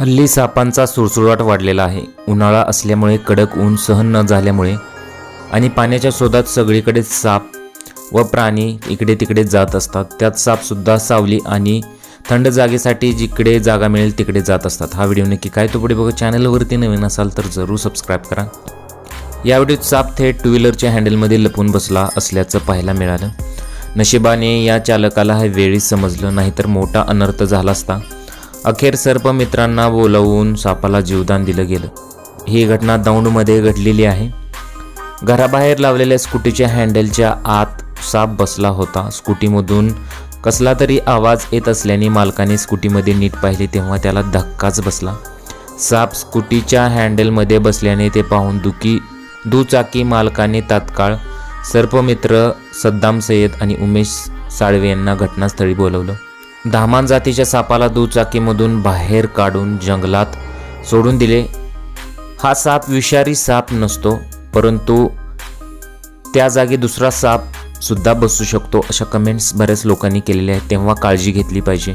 हल्ली सापांचा सुळसुळाट वाढलेला आहे. उन्हाळा असल्यामुळे कडक ऊन सहन न झाल्यामुळे आणि पाण्याच्या शोधात सगळीकडे साप व प्राणी इकडे तिकडे जात असतात. त्यात सापसुद्धा सावली आणि थंड जागेसाठी जिकडे जागा मिळेल तिकडे जात असतात. हा व्हिडिओ नक्की काय तो पुढे बघा. चॅनलवरती नवीन असाल तर जरूर सबस्क्राईब करा. या व्हिडिओत साप थेट टू व्हीलरच्या हँडलमध्ये लपून बसला असल्याचं पाहायला मिळालं. नशिबाने या चालकाला हे वेळीच समजलं. नाहीतर मोठा अनर्थ झाला असता. अखेर सर्प मित्रांना बोलावून सापाला जीवदान दिलं गेलं. ही घटना दौंडमध्ये घडलेली आहे. घराबाहेर लावलेल्या स्कूटीच्या हँडलच्या आत साप बसला होता. स्कूटीमधून कसला तरी आवाज येत असल्याने मालकाने स्कूटीमध्ये नीट पाहिले तेव्हा त्याला धक्काच बसला. साप स्कूटीच्या हँडलमध्ये बसल्याने ते पाहून दुखी दुचाकी मालकाने तात्काळ सर्पमित्र सद्दाम सय्यद आणि उमेश साळवे यांना घटनास्थळी बोलवलं. धामान जातीच्या सापाला दुचाकीमधून बाहेर काढून जंगलात सोडून दिले. हा साप विषारी साप नसतो परंतु त्या जागी दुसरा साप सुद्धा बसू शकतो अशा कमेंट्स बऱ्याच लोकांनी केलेल्या आहेत. तेव्हा काळजी घेतली पाहिजे.